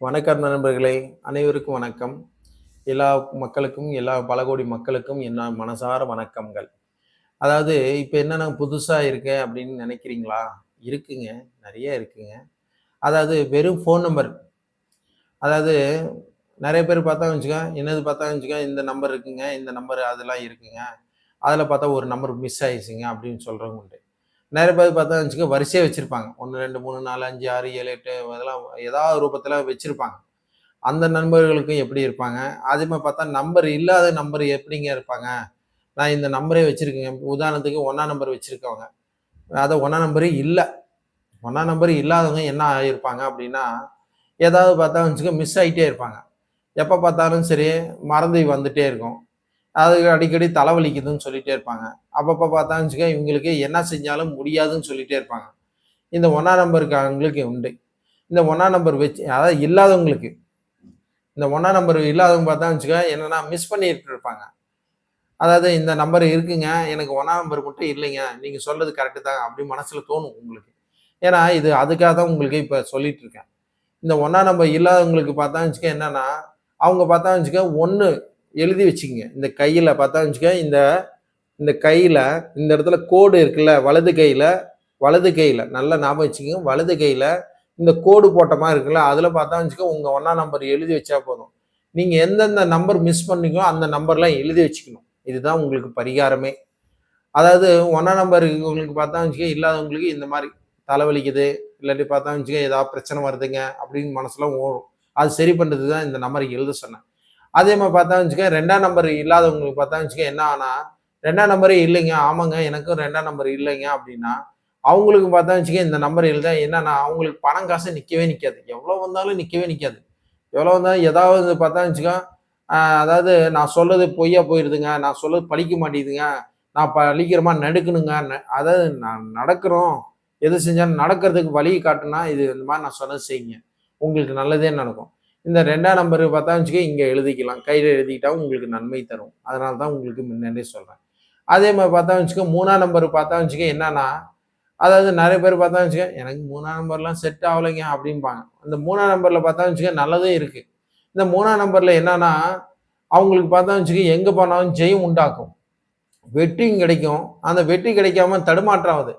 வணக்கம் நண்பர்களே அனைவருக்கும் வணக்கம். எல்லா மக்களுக்கும் எல்லா பல கோடி மக்களுக்கும் என்ன மனசார வணக்கங்கள். அதாவது இப்போ என்னென்ன புதுசாக இருக்கேன் அப்படின்னு நினைக்கிறீங்களா? இருக்குங்க நிறைய இருக்குங்க. அதாவது வெறும் ஃபோன் நம்பர் அதாவது நிறைய பேர் பார்த்தா வச்சுக்கோ என்னது பார்த்தா வச்சுக்கோ இந்த நம்பர் இருக்குங்க இந்த நம்பர் அதெல்லாம் இருக்குங்க. அதில் பார்த்தா ஒரு நம்பர் மிஸ் ஆயிடுச்சுங்க அப்படின்னு சொல்கிறவங்க உண்டு. நிறைய பேர் பார்த்தா வச்சுக்க வரிசையாக வச்சுருப்பாங்க. ஒன்று ரெண்டு மூணு நாலு அஞ்சு ஆறு ஏழு எட்டு அதெல்லாம் ஏதாவது ரூபத்தில் வச்சுருப்பாங்க. அந்த நண்பர்களுக்கும் எப்படி இருப்பாங்க? அதே மாதிரி பார்த்தா நம்பர் இல்லாத நம்பர் எப்படிங்க இருப்பாங்க? நான் இந்த நம்பரே வச்சுருக்கேங்க உதாரணத்துக்கு ஒன்றா நம்பர் வச்சுருக்கவங்க. அதை ஒன்றா நம்பரே இல்லை. ஒன்றா நம்பர் இல்லாதவங்க என்ன ஆகியிருப்பாங்க அப்படின்னா ஏதாவது பார்த்தா வச்சுக்க மிஸ் ஆகிட்டே இருப்பாங்க. எப்போ பார்த்தாலும் சரி மறந்து வந்துட்டே இருக்கும். அதுக்கு அடிக்கடி தலைவலிக்குதுன்னு சொல்லிட்டே இருப்பாங்க. அப்பப்போ பார்த்தா வச்சுக்க இவங்களுக்கு என்ன செஞ்சாலும் முடியாதுன்னு சொல்லிட்டே இருப்பாங்க. இந்த ஒன்றா நம்பருக்காரங்களுக்கு உண்டு. இந்த ஒன்றா நம்பர் வச்சு அதாவது இல்லாதவங்களுக்கு இந்த ஒன்றா நம்பர் இல்லாதவங்க பார்த்தா வச்சுக்க என்னென்னா மிஸ் பண்ணிட்டு இருப்பாங்க. அதாவது இந்த நம்பர் இருக்குங்க எனக்கு ஒன்றா நம்பர் மட்டும் இல்லைங்க நீங்கள் சொல்றது கரெக்டு தான் அப்படி மனசில் தோணும் உங்களுக்கு. ஏன்னா இது அதுக்காக தான் உங்களுக்கு இப்போ சொல்லிட்டு இருக்கேன். இந்த ஒன்றா நம்பர் இல்லாதவங்களுக்கு பார்த்தா வச்சுக்க என்னன்னா அவங்க பார்த்தா வச்சுக்க ஒன்று எழுதி வச்சுக்கோங்க. இந்த கையில் பார்த்தா வச்சுக்க இந்த இந்த கையில் இந்த இடத்துல கோடு இருக்குல்ல வலது கையில் வலது கையில் நல்லா ஞாபகம் வச்சுக்கோங்க வலது கையில் இந்த கோடு போட்ட மாதிரி இருக்குல்ல அதில் பார்த்தா வச்சுக்க உங்கள் ஒன்றா நம்பர் எழுதி வச்சா போதும். நீங்கள் எந்தெந்த நம்பர் மிஸ் பண்ணீங்களோ அந்த நம்பர்லாம் எழுதி வச்சுக்கணும். இதுதான் உங்களுக்கு பரிகாரமே. அதாவது ஒன்றா நம்பர் உங்களுக்கு பார்த்தா வச்சுக்க இல்லாதவங்களுக்கு இந்த மாதிரி தலைவலிக்குது இல்லாட்டி பார்த்தா வச்சுக்க ஏதாவது பிரச்சனை வருதுங்க அப்படின்னு மனசுலாம் ஓடும். அது சரி பண்ணுறது தான் இந்த நம்பருக்கு எழுத சொன்னேன். அதே மாதிரி பார்த்தா வச்சுக்க ரெண்டாம் நம்பர் இல்லாதவங்களுக்கு பார்த்தா வச்சுக்க என்ன ஆனா ரெண்டாம் நம்பரே இல்லைங்க ஆமாங்க எனக்கும் ரெண்டாம் நம்பர் இல்லைங்க அப்படின்னா அவங்களுக்கு பார்த்தா வச்சுக்க இந்த நம்பர் எழுத என்னன்னா அவங்களுக்கு பணம் காசு நிற்கவே நிற்காது எவ்வளோ வந்தாலும் நிற்கவே நிற்காது எவ்வளோ வந்தாலும் ஏதாவது பார்த்தா வச்சுக்க அதாவது நான் சொல்றது பொய்யா போயிடுதுங்க நான் சொல்றது பழிக்க மாட்டேங்குதுங்க நான் பழிக்கிறமா நடுக்கணுங்க அதாவது நான் நடக்கிறோம் எது செஞ்சாலும் நடக்கிறதுக்கு வழி காட்டுனா இது இந்த மாதிரி நான் சொன்னது செய்யுங்க. உங்களுக்கு நல்லதே நடக்கும். இந்த ரெண்டாம் நம்பர் பார்த்தா வச்சுக்க இங்கே எழுதிக்கலாம். கையில் எழுதிக்கிட்டா உங்களுக்கு நன்மை தரும். அதனால தான் உங்களுக்கு முன்னாடியே சொல்கிறேன் அதே மாதிரி பார்த்தா வச்சுக்க மூணாம் நம்பர் பார்த்தா வச்சுக்க என்னன்னா அதாவது நிறைய பேர் பார்த்தா வச்சுக்க எனக்கு மூணாம் நம்பர்லாம் செட் ஆகலைங்க அப்படிம்பாங்க. அந்த மூணாம் நம்பரில் பார்த்தா வச்சுக்க நல்லதே இருக்குது இந்த மூணாம் நம்பரில் என்னன்னா அவங்களுக்கு பார்த்தா வச்சுக்க எங்கே போனாலும் ஜெயம் உண்டாக்கும். வெற்றியும் கிடைக்கும். அந்த வெற்றி கிடைக்காம தடுமாற்றம் ஆகுது.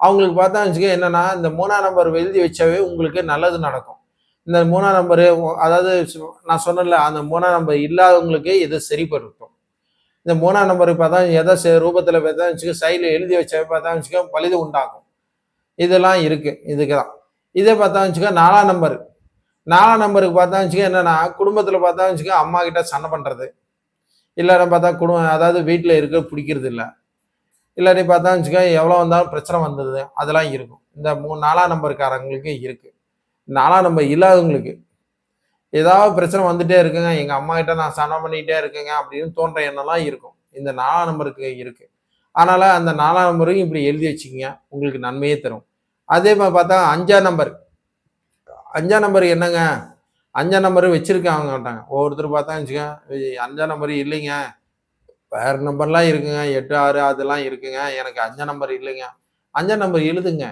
அவங்களுக்கு பார்த்தா வச்சுக்க என்னன்னா இந்த மூணாம் நம்பர் எழுதி வச்சாவே உங்களுக்கு நல்லது நடக்கும். இந்த மூணாம் நம்பரு அதாவது நான் சொன்னல அந்த மூணாம் நம்பர் இல்லாதவங்களுக்கு இது சரிப்பட்டுருக்கும் இந்த மூணாம் நம்பர் பார்த்தா எதை ரூபத்தில் பார்த்தா வச்சுக்க சைடில் எழுதி வச்ச பார்த்தா வச்சுக்க பழுது உண்டாகும். இதெல்லாம் இருக்கு இதுக்கு தான். இதே பார்த்தா வச்சுக்க நாலாம் நம்பர். நாலாம் நம்பருக்கு பார்த்தா வச்சுக்க என்னன்னா குடும்பத்தில் பார்த்தா வச்சுக்க அம்மா கிட்ட சண்டை பண்ணுறது இல்லைன்னா பார்த்தா குடும்பம் அதாவது வீட்டில் இருக்க பிடிக்கிறது இல்லை. இல்லாட்டி பார்த்தா வச்சுக்க எவ்வளோ வந்தாலும் பிரச்சனை வந்தது அதெல்லாம் இருக்கும். இந்த மூணு நாலாம் நம்பருக்காரங்களுக்கு இருக்குது நாலாம் நம்பர் இல்லாதவங்களுக்கு ஏதாவது பிரச்சனை வந்துட்டே இருக்குங்க. எங்கள் அம்மா கிட்ட நான் சண்டை பண்ணிக்கிட்டே இருக்கேங்க அப்படின்னு தோன்ற எண்ணம்லாம் இருக்கும். இந்த நாலாம் நம்பருக்கு இருக்கு. அதனால அந்த நாலாம் நம்பரும் இப்படி எழுதி வச்சுக்கோங்க. உங்களுக்கு நன்மையே தரும். அதே மாதிரி பார்த்தா அஞ்சாம் நம்பர். அஞ்சாம் நம்பர் என்னங்க? அஞ்சாம் நம்பர் வச்சிருக்காங்க மாட்டாங்க ஒவ்வொருத்தர் பார்த்தா வச்சுக்கோங்க. அஞ்சாம் நம்பர் இல்லைங்க. வேற நம்பர்லாம் இருக்குங்க. எட்டு ஆறு அதெல்லாம் இருக்குங்க. எனக்கு அஞ்சாம் நம்பர் இல்லைங்க. அஞ்சாம் நம்பர் எழுதுங்க.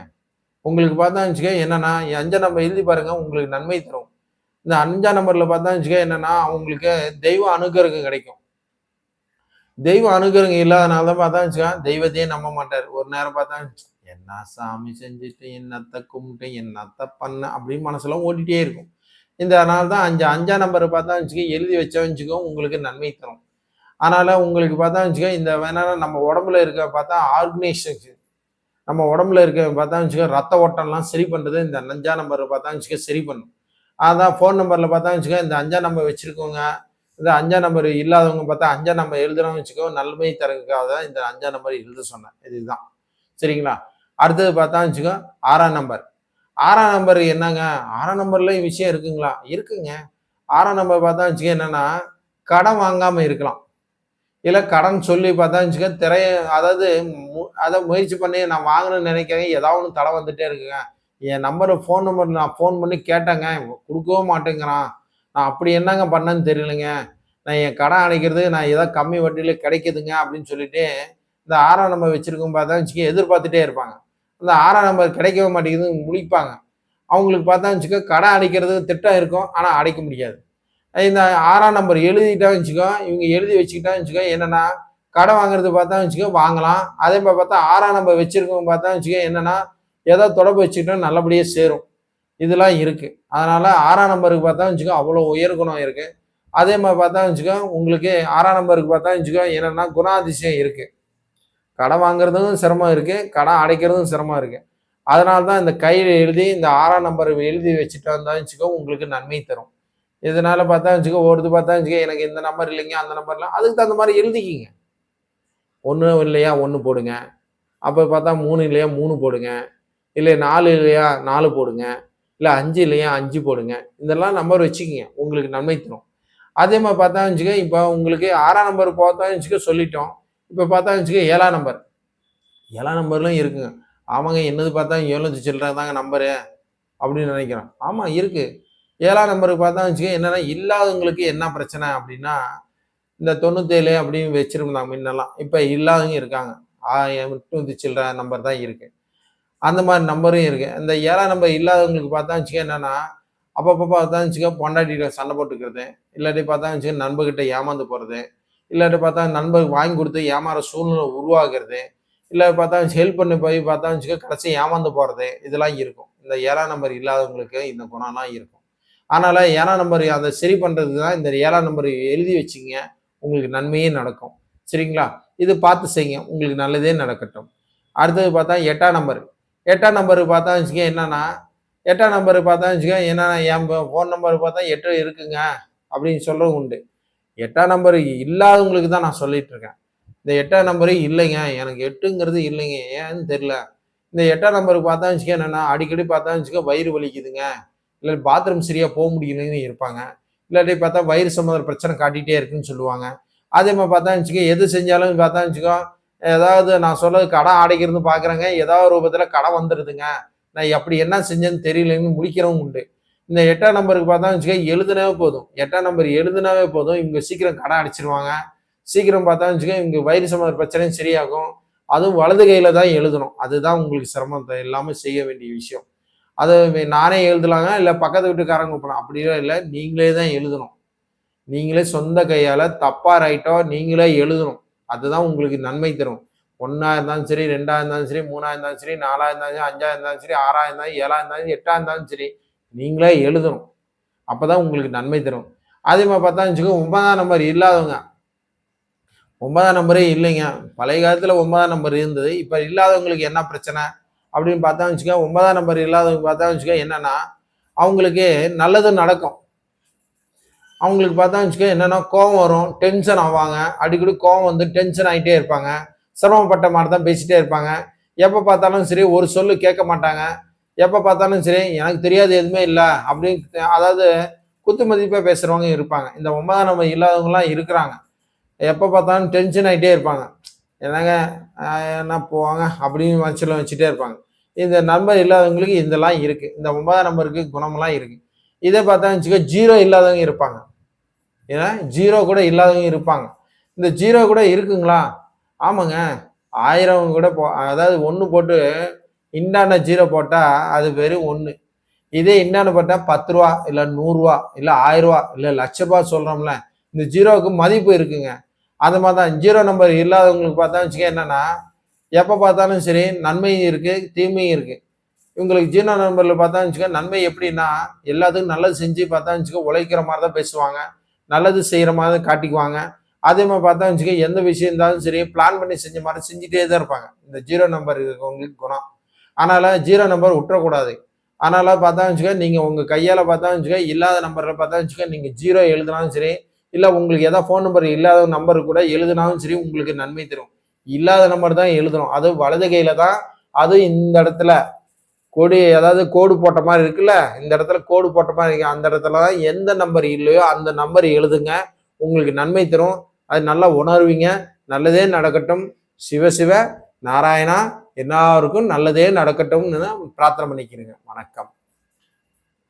உங்களுக்கு பார்த்தா வச்சுக்க என்னன்னா அஞ்சா நம்பர் எழுதி பாருங்க உங்களுக்கு நன்மை தரும். இந்த அஞ்சா நம்பர்ல பார்த்தா வச்சுக்க என்னன்னா அவங்களுக்கு தெய்வ அனுகிரகம் கிடைக்கும். தெய்வ அனுகிரகம் இல்லாதனால தான் பார்த்தா வச்சுக்க தெய்வத்தையே நம்ப மாட்டார். ஒரு நேரம் பார்த்தா என்ன சாமி செஞ்சுட்டு என்னத்த கும்பிட்டு என்னத்த பண்ண? அப்படின்னு மனசுலாம் ஓடிட்டே இருக்கும். இந்த அதனால தான் அஞ்சு அஞ்சா நம்பர் பார்த்தா வச்சுக்க எழுதி வச்சா வச்சுக்கோ உங்களுக்கு நன்மை தரும். அதனால உங்களுக்கு பார்த்தா வச்சுக்க இந்த வேணா நம்ம உடம்புல இருக்க பார்த்தா ஆர்கனைசேஷன் நம்ம உடம்புல இருக்க பார்த்தா வச்சுக்க ரத்த ஓட்டம்லாம் சரி பண்ணுறது இந்த அஞ்சா நம்பர் பார்த்தா வச்சுக்க சரி பண்ணும். அதான் ஃபோன் நம்பரில் பார்த்தா வச்சுக்க இந்த அஞ்சா நம்பர் வச்சுருக்கோங்க இந்த அஞ்சா நம்பர் இல்லாதவங்க பார்த்தா அஞ்சா நம்பர் எழுதுறவங்க வச்சுக்கோ நன்மை தரதுக்காக தான் இந்த அஞ்சா நம்பர் எழுத சொன்னேன். இதுதான். சரிங்களா? அடுத்தது பார்த்தா வச்சுக்கோ ஆறாம் நம்பர் ஆறாம் நம்பர் என்னங்க? ஆறாம் நம்பர்ல விஷயம் இருக்குங்களா? இருக்குங்க. ஆறாம் நம்பர் பார்த்தா வச்சுக்க என்னன்னா கடன் வாங்காமல் இருக்கலாம். இல்லை கடன் சொல்லி பார்த்தா வச்சுக்க திரைய அதாவது அதை முயற்சி பண்ணி நான் வாங்கணும்னு நினைக்கிறேன். ஏதாவது ஒன்று தடை வந்துட்டே இருக்குங்க. என் நம்பரு ஃபோன் நம்பர் நான் ஃபோன் பண்ணி கேட்டேங்க. கொடுக்கவும் மாட்டேங்கிறான். நான் அப்படி என்னங்க பண்ணேன்னு தெரியலைங்க. நான் என் கடன் அடைக்கிறது நான் ஏதாவது கம்மி வட்டியில் கிடைக்குதுங்க அப்படின்னு சொல்லிட்டு இந்த ஆறாம் நம்பர் வச்சுருக்கோம் பார்த்தா வச்சுக்க எதிர்பார்த்துட்டே இருப்பாங்க. அந்த ஆறாம் நம்பர் கிடைக்கவே மாட்டேங்குதுன்னு முழிப்பாங்க. அவங்களுக்கு பார்த்தா வச்சுக்க கடை அடைக்கிறது திட்டம் இருக்கும். ஆனால் அடைக்க முடியாது. இந்த ஆறாம் நம்பர் எழுதிட்டா வச்சுக்கோ இவங்க எழுதி வச்சுக்கிட்டான்னு வச்சுக்கோ என்னன்னா கடை வாங்குறது பார்த்தா வச்சுக்கோ வாங்கலாம். அதே மாதிரி பார்த்தா ஆறாம் நம்பர் வச்சிருக்கவங்க பார்த்தா வச்சுக்கோ என்னன்னா ஏதோ தொடர்பு வச்சுக்கிட்டோம் நல்லபடியாக சேரும். இதெல்லாம் இருக்குது அதனால் ஆறாம் நம்பருக்கு பார்த்தா வச்சுக்கோ அவ்வளோ உயர்குணம் இருக்குது அதே மாதிரி பார்த்தா வச்சுக்கோ உங்களுக்கு ஆறாம் நம்பருக்கு பார்த்தா வச்சுக்கோ என்னென்னா குணாதிசயம் இருக்குது கடை வாங்குறதும் சிரமம் இருக்குது கடை அடைக்கிறதும் சிரமம் இருக்குது அதனால தான் இந்த கையில் எழுதி இந்த ஆறாம் நம்பர் எழுதி வச்சுட்டு வந்தா வச்சுக்கோ உங்களுக்கு நன்மை தரும். இதனால பார்த்தா வச்சுக்கோ ஒருது பார்த்தா வச்சுக்கோ எனக்கு இந்த நம்பர் இல்லைங்க அந்த நம்பர்லாம் அதுக்கு தகுந்த மாதிரி எழுதிக்கிங்க. ஒன்று இல்லையா ஒன்று போடுங்க. அப்போ பார்த்தா மூணு இல்லையா மூணு போடுங்க. இல்லை நாலு இல்லையா நாலு போடுங்க. இல்லை அஞ்சு இல்லையா அஞ்சு போடுங்க. இதெல்லாம் நம்பர் வச்சுக்கிங்க உங்களுக்கு நன்மை தரும். அதே மாதிரி பார்த்தா வச்சுக்க இப்போ உங்களுக்கு ஆறாம் நம்பர் பார்த்தா வச்சுக்க சொல்லிட்டோம். இப்போ பார்த்தா வச்சுக்க ஏழாம் நம்பர் ஏழாம் நம்பர்லாம் இருக்குங்க. ஆமாங்க என்னது பார்த்தா ஏழு லட்சம் சில்லற தாங்க நம்பரு அப்படின்னு நினைக்கிறோம். ஆமாம் இருக்குது ஏழாம் நம்பருக்கு பார்த்தா வச்சுக்கோங்க என்னென்னா இல்லாதவங்களுக்கு என்ன பிரச்சனை அப்படின்னா இந்த தொண்ணூத்தேழு அப்படின்னு வச்சுருந்தாங்க முன்னெல்லாம். இப்போ இல்லாதவங்க இருக்காங்க. எட்நூத்தி சில்லற நம்பர் தான் இருக்குது அந்த மாதிரி நம்பரும் இருக்குது இந்த ஏழாம் நம்பர் இல்லாதவங்களுக்கு பார்த்தா வச்சுக்கோ என்னென்னா அப்பப்போ பார்த்தா வச்சுக்கோ பொண்டாட்டிகிட்ட சண்டை போட்டுக்கிறது இல்லாட்டி பார்த்தா வச்சுக்கோ நண்பர்கிட்ட ஏமாந்து போகிறது இல்லாட்டி பார்த்தா நண்பருக்கு வாங்கி கொடுத்து ஏமாற சூழ்நிலை உருவாகிறது இல்லை பார்த்தா ஹெல்ப் பண்ணி போய் பார்த்தா வச்சுக்கோ கடைசி ஏமாந்து போகிறது இதெல்லாம் இருக்கும். இந்த ஏழாம் நம்பர் இல்லாதவங்களுக்கு இந்த குணம்லாம் இருக்கும். அதனால் ஏழாம் நம்பர் அதை சரி பண்ணுறதுக்கு தான் இந்த ஏழாம் நம்பர் எழுதி வச்சுங்க. உங்களுக்கு நன்மையே நடக்கும். சரிங்களா? இது பார்த்து செய்யுங்க. உங்களுக்கு நல்லதே நடக்கட்டும். அடுத்தது பார்த்தா எட்டாம் நம்பர் எட்டாம் நம்பருக்கு பார்த்தா வச்சுக்க என்னன்னா எட்டாம் நம்பர் பார்த்தா வச்சுக்க என்னன்னா என் ஃபோன் நம்பருக்கு பார்த்தா எட்டு இருக்குங்க அப்படின்னு சொல்கிறது உண்டு. எட்டாம் நம்பர் இல்லாதவங்களுக்கு தான் நான் சொல்லிட்டு இருக்கேன். இந்த எட்டாம் நம்பரே இல்லைங்க. எனக்கு எட்டுங்கிறது இல்லைங்க. ஏன்னு தெரில இந்த எட்டாம் நம்பருக்கு பார்த்தா வச்சுக்க என்னென்னா அடிக்கடி பார்த்தா வச்சுக்க வயிறு வலிக்குதுங்க. இல்லை பாத்ரூம் சரியாக போக முடியலன்னு இருப்பாங்க. இல்லாட்டி பார்த்தா வயிறு சம்மந்த பிரச்சனை காட்டிகிட்டே இருக்குன்னு சொல்லுவாங்க. அதே மாதிரி பார்த்தா வச்சுக்கோ எது செஞ்சாலும் பார்த்தா வச்சுக்கோ ஏதாவது நான் சொல்ல கடன் அடைக்கிறது பார்க்குறேங்க. ஏதாவது ரூபத்தில் கடன் வந்துடுதுங்க நான் எப்படி என்ன செஞ்சேன்னு தெரியலன்னு முடிக்கிறவங்க உண்டு. இந்த எட்டாம் நம்பருக்கு பார்த்தா வச்சுக்கோ எழுதுனாவே போதும். எட்டாம் நம்பர் எழுதுனாவே போதும். இவங்க சீக்கிரம் கடன் அடிச்சிருவாங்க. சீக்கிரம் பார்த்தா வச்சுக்கோ இவங்க வயிறு சம்மந்த பிரச்சனையும் சரியாகும். அதுவும் வலது கையில் தான் எழுதணும். அதுதான் உங்களுக்கு சிரமத்தை இல்லாமல் செய்ய வேண்டிய விஷயம். அதை நானே எழுதலாங்க இல்லை பக்கத்து வீட்டுக்காரங்க கூப்பிடலாம். அப்படிலாம் இல்லை. நீங்களே தான் எழுதணும். நீங்களே சொந்த கையால் தப்பாக ரைட்டோ நீங்களே எழுதணும். அதுதான் உங்களுக்கு நன்மை தரும். ஒன்றா இருந்தாலும் சரி ரெண்டாக இருந்தாலும் சரி மூணாக இருந்தாலும் சரி நாலாக இருந்தாலும் சரி அஞ்சாக இருந்தாலும் சரி ஆறாக இருந்தாலும் ஏழாக இருந்தாலும் எட்டாக இருந்தாலும் சரி நீங்களே எழுதணும். அப்போ தான் உங்களுக்கு நன்மை தரும். அதே மாதிரி பார்த்தா வச்சுக்கோ ஒன்பதாம் நம்பர் இல்லாதவங்க. ஒன்பதாம் நம்பரே இல்லைங்க. பழைய காலத்தில் ஒன்பதாம் நம்பர் இருந்தது. இப்போ இல்லாதவங்களுக்கு என்ன பிரச்சனை? அப்படின்னு பார்த்தா வச்சுக்க ஒன்பதாம் நம்பர் இல்லாதவங்க பார்த்தா வச்சுக்க என்னென்னா அவங்களுக்கு நல்லது நடக்கும். அவங்களுக்கு பார்த்தா வச்சுக்க என்னென்னா கோவம் வரும் டென்ஷன் ஆவாங்க. அடிக்கடி கோவம் வந்து டென்ஷன் ஆகிட்டே இருப்பாங்க. சிரமப்பட்ட மாதிரி தான் பேசிகிட்டே இருப்பாங்க. எப்போ பார்த்தாலும் சரி ஒரு சொல்லு கேட்க மாட்டாங்க. எப்போ பார்த்தாலும் சரி எனக்கு தெரியாது எதுவுமே இல்லை அப்படின்னு அதாவது குத்து மதிப்பாக பேசுகிறவங்க இருப்பாங்க. இந்த ஒன்பதாம் நம்பர் இல்லாதவங்களாம் இருக்கிறாங்க. எப்போ பார்த்தாலும் டென்ஷன் ஆகிட்டே இருப்பாங்க. என்னங்க என்ன போவாங்க? அப்படின்னு மனசில் வச்சுட்டே இருப்பாங்க. இந்த நம்பர் இல்லாதவங்களுக்கு இதெல்லாம் இருக்குது இந்த ஒன்பதாம் நம்பருக்கு குணமெல்லாம் இருக்குது இதே பார்த்தா வச்சுக்க ஜீரோ இல்லாதவங்க இருப்பாங்க. ஏன்னா ஜீரோ கூட இல்லாதவங்க இருப்பாங்க. இந்த ஜீரோ கூட இருக்குங்களா? ஆமாங்க. ஆயிரம் கூட போ அதாவது ஒன்று போட்டு இன்னான ஜீரோ போட்டால் அது வெறும் ஒன்று இதே இன்னான்னு போட்டால் பத்து ரூபா இல்லை நூறுரூவா இல்லை ஆயிரரூவா இல்லை லட்ச ரூபா சொல்கிறோம்ல இந்த ஜீரோவுக்கு மதிப்பு இருக்குங்க. அது மாதிரி தான். ஜீரோ நம்பர் இல்லாதவங்களுக்கு பார்த்தா வச்சுக்க என்னன்னா எப்போ பார்த்தாலும் சரி நன்மையும் இருக்குது தீமையும் இருக்குது இவங்களுக்கு ஜீரோ நம்பரில் பார்த்தா வச்சுக்க நன்மை எப்படின்னா எல்லாத்துக்கும் நல்லது செஞ்சு பார்த்தா வச்சுக்க உழைக்கிற மாதிரி தான் பேசுவாங்க. நல்லது செய்கிற மாதிரி தான் காட்டிக்குவாங்க. அதே மாதிரி பார்த்தா வச்சுக்க எந்த விஷயம் இருந்தாலும் சரி பிளான் பண்ணி செஞ்ச மாதிரி செஞ்சுட்டே தான் இருப்பாங்க. இந்த ஜீரோ நம்பர் இருக்கிறவங்களுக்கு குணம். அதனால் ஜீரோ நம்பர் விட்டுறக்கூடாது. அதனால் பார்த்தா வச்சுக்க நீங்கள் உங்கள் கையால் பார்த்தா வச்சுக்க இல்லாத நம்பரில் பார்த்தா வச்சுக்க நீங்கள் ஜீரோ எழுதினாலும் சரி இல்லை உங்களுக்கு எதாவது ஃபோன் நம்பர் இல்லாத நம்பர் கூட எழுதினாலும் சரி உங்களுக்கு நன்மை தரும். இல்லாத நம்பர் தான் எழுதணும். அது வலது கையில தான் அது இந்த இடத்துல கொடி ஏதாவது கோடு போட்ட மாதிரி இருக்குல்ல இந்த இடத்துல கோடு போட்ட மாதிரி இருக்கு. அந்த இடத்துல தான் எந்த நம்பர் இல்லையோ அந்த நம்பர் எழுதுங்க. உங்களுக்கு நன்மை தரும். அது நல்லா உணர்வீங்க. நல்லதே நடக்கட்டும். சிவ சிவ நாராயணா எல்லாருக்கும் நல்லதே நடக்கட்டும்னு பிரார்த்தனை பண்ணிக்கிறேங்க. வணக்கம்.